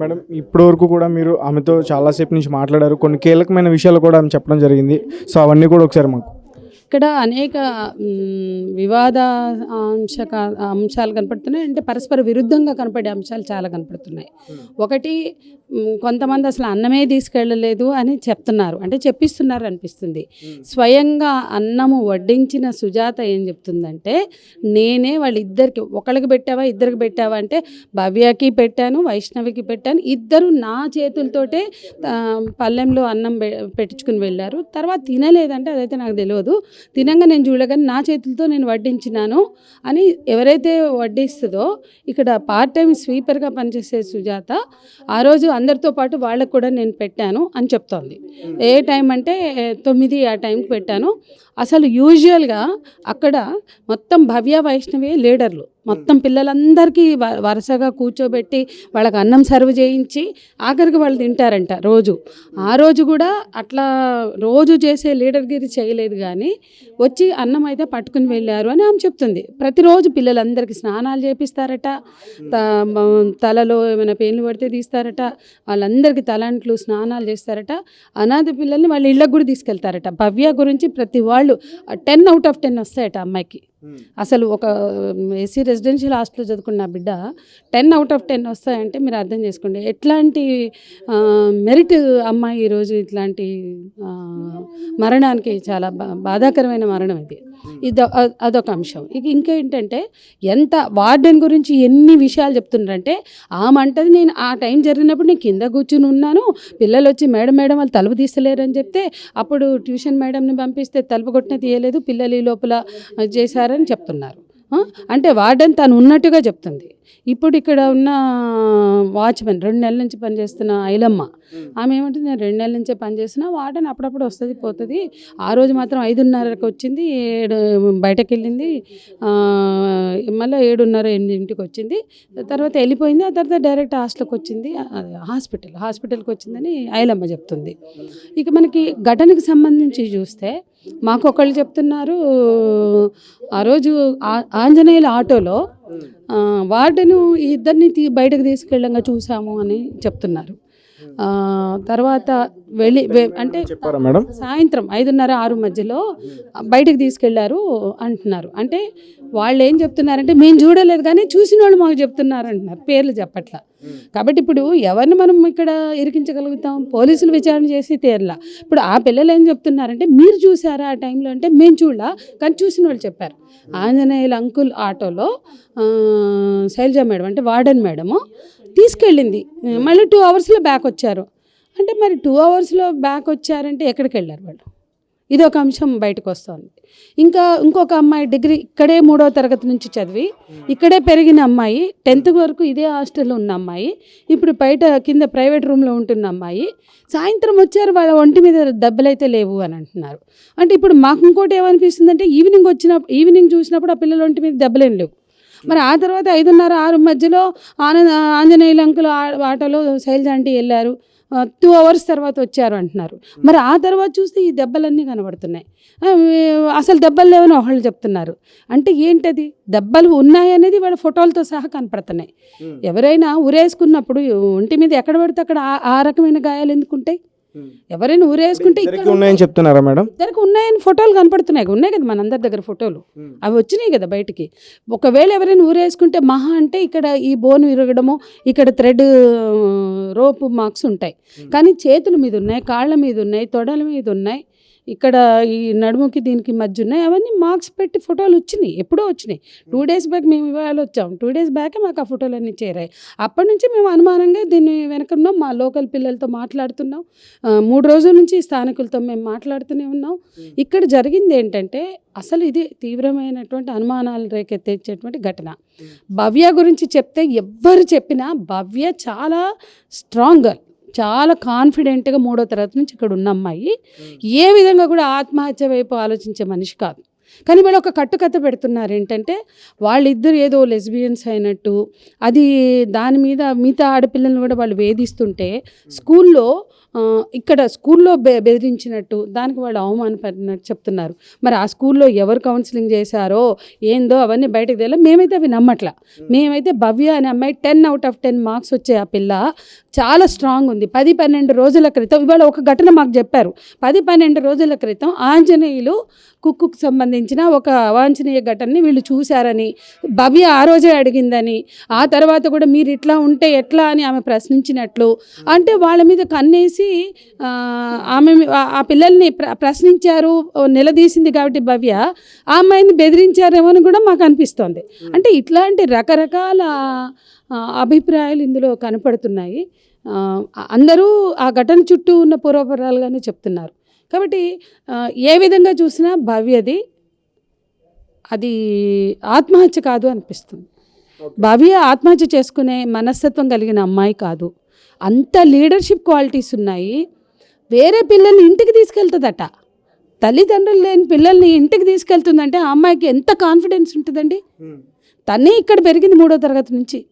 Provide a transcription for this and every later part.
Madam ఇప్పటి వరకు కూడా మీరు ఆమెతో చాలాసేపు నుంచి మాట్లాడారు. కొన్ని కీలకమైన విషయాలు కూడా ఆమె చెప్పడం జరిగింది. సో అవన్నీ కూడా ఒకసారి మాకు ఇక్కడ అనేక వివాద అంశ అంశాలు కనపడుతున్నాయి. అంటే పరస్పర విరుద్ధంగా కనపడే అంశాలు చాలా కనపడుతున్నాయి. ఒకటి కొంతమంది అసలు అన్నమే తీసుకెళ్ళలేదు అని చెప్తున్నారు. అంటే చెప్పిస్తున్నారు అనిపిస్తుంది. స్వయంగా అన్నము వడ్డించిన సుజాత ఏం చెప్తుందంటే నేనే వాళ్ళిద్దరికి ఒకళ్ళకి పెట్టావా ఇద్దరికి పెట్టావా అంటే భవ్యకి పెట్టాను వైష్ణవికి పెట్టాను. ఇద్దరు నా చేతులతోటే పళ్ళెంలో అన్నం పెట్టించుకుని వెళ్ళారు. తర్వాత తినలేదంటే అదైతే నాకు తెలియదు. తినంగా నేను చూడగానే నా చేతులతో నేను వడ్డించినాను అని ఎవరైతే వడ్డిస్తుందో ఇక్కడ పార్ట్ టైం స్వీపర్గా పనిచేసే సుజాత ఆ రోజు అందరితో పాటు వాళ్ళకు కూడా నేను పెట్టాను అని చెప్తోంది. ఏ టైం అంటే తొమ్మిది ఆ టైంకి పెట్టాను. అసలు యూజువల్గా అక్కడ మొత్తం భవ్య వైష్ణవి లీడర్లు మొత్తం పిల్లలందరికీ వ- వరుసగా కూర్చోబెట్టి వాళ్ళకి అన్నం సర్వ్ చేయించి ఆఖరికి వాళ్ళు తింటారంట రోజు. ఆ రోజు కూడా అట్లా రోజు చేసే లీడర్గిరి చేయలేదు కానీ వచ్చి అన్నం అయితే పట్టుకుని వెళ్ళారు అని ఆమె చెప్తుంది. ప్రతిరోజు పిల్లలందరికీ స్నానాలు చేపిస్తారట తలలో ఏమైనా పెయిన్లు పడితే తీస్తారట వాళ్ళందరికీ తలాంట్లు స్నానాలు చేస్తారట. అనాథ పిల్లల్ని వాళ్ళ ఇళ్ళకు కూడా తీసుకెళ్తారట. భవ్య గురించి ప్రతి వాళ్ళు టెన్ అవుట్ ఆఫ్ టెన్ వస్తాయట అమ్మాయికి. అసలు ఒక ఏసీ రెసిడెన్షియల్ హాస్టల్లో చదువుకున్న బిడ్డ టెన్ అవుట్ ఆఫ్ టెన్ వస్తాయంటే మీరు అర్థం చేసుకోండి. ఎట్లాంటి మెరిట్ అమ్మాయి ఈరోజు ఇట్లాంటి ఆ, మరణానికి చాలా బా బాధాకరమైన మరణం ఇది. Hmm. ఇది అదొక అంశం. ఇక ఇంకేంటంటే ఎంత వార్డెన్ గురించి ఎన్ని విషయాలు చెప్తున్నారంటే ఆమె అంటది నేను ఆ టైం జరిగినప్పుడు నేను కింద కూర్చుని ఉన్నాను. పిల్లలు వచ్చి మేడం మేడం వాళ్ళు తలుపు తీస్తలేరని చెప్తే అప్పుడు ట్యూషన్ మేడంని పంపిస్తే తలుపు కొట్టిన తీయలేదు పిల్లలు ఈ లోపల చేశారని చెప్తున్నారు. అంటే వార్డెన్ తను ఉన్నట్టుగా చెప్తుంది. ఇప్పుడు ఇక్కడ ఉన్న వాచ్మెన్ రెండు నెలల నుంచి పనిచేస్తున్న ఐలమ్మ. ఆమె ఏమంటుంది? నేను రెండు నెలల నుంచే పనిచేస్తున్నా వార్డెన్ అప్పుడప్పుడు వస్తుంది పోతుంది. ఆ రోజు మాత్రం ఐదున్నరకు వచ్చింది ఏడు బయటకు వెళ్ళింది మళ్ళీ ఏడున్నర ఎనిమిదింటికి వచ్చింది. తర్వాత వెళ్ళిపోయింది ఆ తర్వాత డైరెక్ట్ హాస్టల్కి వచ్చింది. హాస్పిటల్ హాస్పిటల్కి వచ్చిందని ఐలమ్మ చెప్తుంది. ఇక మనకి ఘటనకి సంబంధించి చూస్తే మాకు ఒకళ్ళు చెప్తున్నారు ఆ రోజు ఆంజనేయుల ఆటోలో వార్డెను ఈ ఇద్దరిని తీ బయటకు తీసుకెళ్ళంగా చూసాము అని చెప్తున్నారు. తర్వాత వెళ్ళి అంటే సాయంత్రం ఐదున్నర ఆరు మధ్యలో బయటకు తీసుకెళ్ళారు అంటున్నారు. అంటే వాళ్ళు ఏం చెప్తున్నారంటే మేము చూడలేదు కానీ చూసిన వాళ్ళు మాకు చెప్తున్నారు అంటున్నారు. పేర్లు చెప్పట్ల. కాబట్టి ఇప్పుడు ఎవరిని మనం ఇక్కడ ఇరికించగలుగుతాం? పోలీసులు విచారణ చేసి తీరలా. ఇప్పుడు ఆ పిల్లలు ఏం చెప్తున్నారంటే మీరు చూసారా ఆ టైంలో? అంటే మేము చూడలా కానీ చూసిన వాళ్ళు చెప్పారు. ఆంజనేయుల అంకుల్ ఆటోలో శైలజ మేడం అంటే వార్డెన్ మేడము తీసుకెళ్ళింది. మళ్ళీ టూ అవర్స్లో బ్యాక్ వచ్చారు. అంటే మరి టూ అవర్స్లో బ్యాక్ వచ్చారంటే ఎక్కడికి వెళ్ళారు వాళ్ళు? ఇది ఒక అంశం బయటకు వస్తుంది. ఇంకా ఇంకొక అమ్మాయి డిగ్రీ ఇక్కడే మూడో తరగతి నుంచి చదివి ఇక్కడే పెరిగిన అమ్మాయి టెన్త్ వరకు ఇదే హాస్టల్లో ఉన్న అమ్మాయి ఇప్పుడు బయట కింద ప్రైవేట్ రూమ్లో ఉంటున్న అమ్మాయి సాయంత్రం వచ్చారు వాళ్ళ ఒంటి మీద దెబ్బలైతే లేవు అని అంటున్నారు. అంటే ఇప్పుడు మాకు ఇంకోటి ఏమనిపిస్తుంది అంటే ఈవినింగ్ వచ్చినప్పుడు ఈవినింగ్ చూసినప్పుడు ఆ పిల్లల ఒంటి మీద దెబ్బలేం లేవు. మరి ఆ తర్వాత ఐదున్నర ఆరు మధ్యలో ఆనంద ఆంజనేయుల అంకులు ఆటోలో శైలజ ఆంటీ వెళ్ళారు టూ అవర్స్ తర్వాత వచ్చారు అంటున్నారు. మరి ఆ తర్వాత చూస్తే ఈ దెబ్బలన్నీ కనబడుతున్నాయి. అసలు దెబ్బలు లేవని ఒకళ్ళు చెప్తున్నారు. అంటే ఏంటది? దెబ్బలు ఉన్నాయనేది వాళ్ళ ఫోటోలతో సహా కనపడుతున్నాయి. ఎవరైనా ఉరేసుకున్నప్పుడు ఒంటి మీద ఎక్కడ పడితే అక్కడ ఆ- ఆ రకమైన గాయాలు ఎందుకుంటాయి ఎవరైనా ఊరేసుకుంటే ఉన్నాయని చెప్తున్నారా మేడం? ఇద్దరికి ఉన్నాయని ఫోటోలు కనపడుతున్నాయి. ఉన్నాయి కదా మనందరి దగ్గర ఫోటోలు. అవి వచ్చినాయి కదా బయటికి. ఒకవేళ ఎవరైనా ఊరేసుకుంటే మహా అంటే ఇక్కడ ఈ బోన్ విరగడము ఇక్కడ థ్రెడ్ రోపు మార్క్స్ ఉంటాయి. కానీ చేతుల మీద ఉన్నాయి కాళ్ళ మీద ఉన్నాయి తొడల మీద ఉన్నాయి. ఇక్కడ ఈ నడుముకి దీనికి మధ్య ఉన్నాయి. అవన్నీ మార్క్స్ పెట్టి ఫోటోలు వచ్చినాయి. ఎప్పుడో వచ్చినాయి. టూ డేస్ బ్యాక్ మేము ఇవాళ వచ్చాం. టూ డేస్ బ్యాకే మాకు ఆ ఫోటోలు అన్నీ చేరాయి. అప్పటి నుంచి మేము అనుమానంగా దీన్ని వెనకున్నాం మా లోకల్ పిల్లలతో మాట్లాడుతున్నాం. మూడు రోజుల నుంచి స్థానికులతో మేము మాట్లాడుతూనే ఉన్నాం. ఇక్కడ జరిగింది ఏంటంటే అసలు ఇది తీవ్రమైనటువంటి అనుమానాలు రేకెత్తించేటువంటి ఘటన. భవ్య గురించి చెప్తే ఎవ్వరు చెప్పినా భవ్య చాలా స్ట్రాంగ్ గర్ల్ చాలా కాన్ఫిడెంట్గా మూడో తరగతి నుంచి ఇక్కడ ఉన్న అమ్మాయి. ఏ విధంగా కూడా ఆత్మహత్య వైపు ఆలోచించే మనిషి కాదు. కానీ వీళ్ళు ఒక కట్టుకథ పెడుతున్నారు ఏంటంటే వాళ్ళిద్దరు ఏదో లెస్బియన్స్ అయినట్టు అది దాని మీద మిగతా ఆడపిల్లల్ని కూడా వాళ్ళు వేధిస్తుంటే స్కూల్లో ఇక్కడ స్కూల్లో బె బెదిరించినట్టు దానికి వాళ్ళు అవమానపడినట్టు చెప్తున్నారు. మరి ఆ స్కూల్లో ఎవరు కౌన్సిలింగ్ చేశారో ఏందో అవన్నీ బయటకు తెలియదు. మేమైతే అవి నమ్మట్లా. మేమైతే భవ్య అనే అమ్మాయి ten out of ten marks వచ్చే ఆ పిల్ల చాలా స్ట్రాంగ్ ఉంది. పది పన్నెండు రోజుల క్రితం ఇవాళ ఒక ఘటన మాకు చెప్పారు. పది పన్నెండు రోజుల క్రితం ఆంజనేయులు కుక్కుకు సంబంధించిన ఒక అవాంఛనీయ ఘటనని వీళ్ళు చూశారని భవ్య ఆ రోజే అడిగిందని ఆ తర్వాత కూడా మీరు ఇట్లా ఉంటే ఎట్లా అని ఆమె ప్రశ్నించినట్లు. అంటే వాళ్ళ మీద కన్నేసి ఆమె ఆ- పిల్లల్ని ప్ర ప్రశ్నించారు నిలదీసింది కాబట్టి భవ్య ఆ అమ్మాయిని బెదిరించారేమో అని కూడా మాకు అనిపిస్తోంది. అంటే ఇట్లాంటి రకరకాల అభిప్రాయాలు ఇందులో కనపడుతున్నాయి. అందరూ ఆ ఘటన చుట్టూ ఉన్న పూర్వపరాలుగానే చెప్తున్నారు. కాబట్టి ఏ విధంగా చూసినా భవ్యది అది ఆత్మహత్య కాదు అనిపిస్తుంది. భవ్య ఆత్మహత్య చేసుకునే మనస్తత్వం కలిగిన అమ్మాయి కాదు. అంత లీడర్షిప్ క్వాలిటీస్ ఉన్నాయి. వేరే పిల్లల్ని ఇంటికి తీసుకెళ్తుందట. తల్లిదండ్రులు లేని పిల్లల్ని ఇంటికి తీసుకెళ్తుందంటే ఆ అమ్మాయికి ఎంత కాన్ఫిడెన్స్ ఉంటుందండి? తనే ఇక్కడ పెరిగింది మూడో తరగతి నుంచి.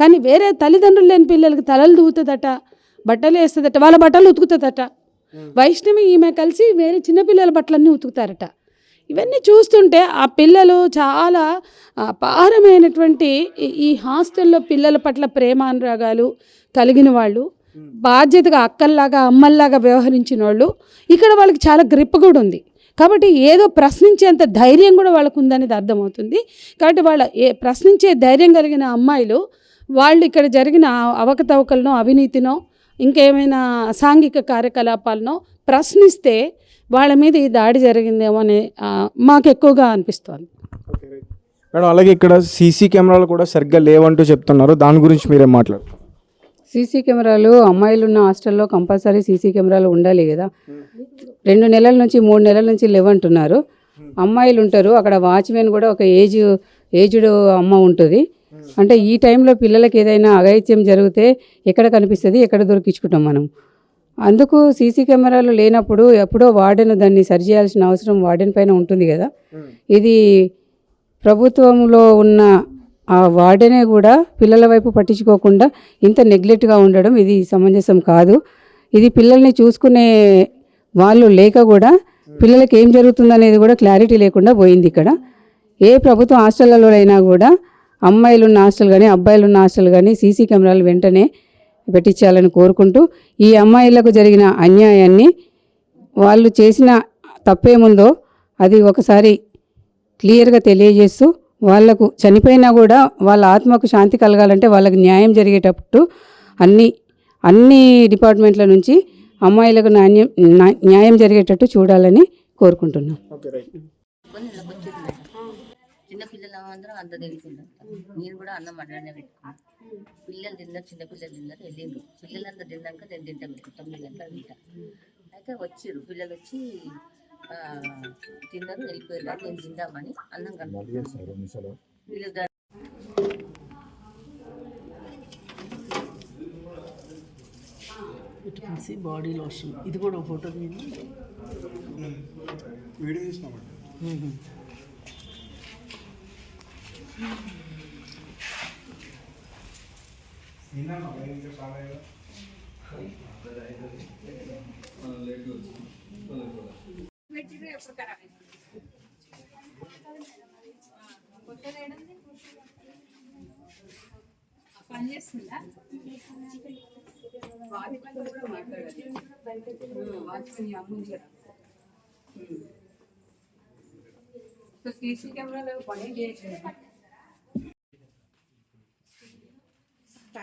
కానీ వేరే తల్లిదండ్రులు లేని పిల్లలకి తలలు దూవుతుందట బట్టలు వేస్తుందట వాళ్ళ బట్టలు ఉతుకుతుందట. వైష్ణవి ఈమె కలిసి వేరే చిన్నపిల్లల బట్టలన్నీ ఉతుకుతారట. ఇవన్నీ చూస్తుంటే ఆ పిల్లలు చాలా అపారమైనటువంటి ఈ- హాస్టల్లో పిల్లల పట్ల ప్రేమానురాగాలు కలిగిన వాళ్ళు బాధ్యతగా అక్కల్లాగా అమ్మల్లాగా వ్యవహరించిన వాళ్ళు ఇక్కడ వాళ్ళకి చాలా గ్రిప్ కూడా ఉంది. కాబట్టి ఏదో ప్రశ్నించేంత ధైర్యం కూడా వాళ్ళకు ఉందనేది అర్థమవుతుంది. కాబట్టి వాళ్ళ ఏ ప్రశ్నించే ధైర్యం కలిగిన అమ్మాయిలు వాళ్ళు ఇక్కడ జరిగిన అవకతవకలనో అవినీతినో ఇంకేమైనా సాంఘిక కార్యకలాపాలనో ప్రశ్నిస్తే వాళ్ళ మీద ఈ దాడి జరిగిందేమో అని మాకు ఎక్కువగా అనిపిస్తోంది. మేడం అలాగే ఇక్కడ సీసీ కెమెరాలు కూడా సరిగ్గా లేవంటూ చెప్తున్నారు. దాని గురించి మీరేం మాట్లాడు సీసీ కెమెరాలు అమ్మాయిలు ఉన్న హాస్టల్లో కంపల్సరీ సీసీ కెమెరాలు ఉండాలి కదా. రెండు నెలల నుంచి మూడు నెలల నుంచి లేవంటున్నారు. అమ్మాయిలు ఉంటారు అక్కడ వాచ్మెన్ కూడా ఒక ఏజ్ ఏజ్డ్ అమ్మ ఉంటుంది. అంటే ఈ టైంలో పిల్లలకి ఏదైనా అఘాయిత్యం జరిగితే ఎక్కడ కనిపిస్తుంది ఎక్కడ దొరికించుకుంటాం మనం? అందుకు సీసీ కెమెరాలు లేనప్పుడు ఎప్పుడో వార్డెన్ దాన్ని సరిచేయాల్సిన అవసరం వార్డెన్ పైన ఉంటుంది కదా. ఇది ప్రభుత్వంలో ఉన్న ఆ వార్డెనే కూడా పిల్లల వైపు పట్టించుకోకుండా ఇంత నెగ్లెక్ట్గా ఉండడం ఇది సమంజసం కాదు. ఇది పిల్లల్ని చూసుకునే వాళ్ళు లేక కూడా పిల్లలకి ఏం జరుగుతుందనేది కూడా క్లారిటీ లేకుండా పోయింది ఇక్కడ. ఏ ప్రభుత్వ హాస్టళ్ళలో అయినా కూడా అమ్మాయిలు ఉన్న హాస్టల్ కానీ అబ్బాయిలు ఉన్న హాస్టల్ కానీ సీసీ కెమెరాలు వెంటనే పెట్టించాలని కోరుకుంటూ ఈ అమ్మాయిలకు జరిగిన అన్యాయాన్ని వాళ్ళు చేసిన తప్పేముందో అది ఒకసారి క్లియర్గా తెలియజేస్తూ వాళ్ళకు చనిపోయినా కూడా వాళ్ళ ఆత్మకు శాంతి కలగాలంటే వాళ్ళకి న్యాయం జరిగేటప్పుడు అన్ని అన్ని డిపార్ట్మెంట్ల నుంచి అమ్మాయిలకు నాణ్యం న్యాయం జరిగేటట్టు చూడాలని కోరుకుంటున్నాం. చిన్న పిల్లలు అందరం అంత తెలిసిందంట నేను కూడా అన్నం అడ్డనే పెట్టుకున్నాను పిల్లలు తిన్నారు చిన్న పిల్లలు తిన్నారు వెళ్ళిండ్రు. పిల్లలంతా తిన్నాక నేను తింటా మీకు తొమ్మిది గంటలకు తింటా. అయితే వచ్చిర్రు. పిల్లలు వచ్చి ఆ, తిన్నారు వెళ్ళిపోయారు నేను తిందామని అన్నం వీళ్ళు సి బాడీ లోషన్. ఇది కూడా ఫోటో తీయండి వీడియో తీసినామండి. సీసీ కెమెరాలు పని చేయట్లేదు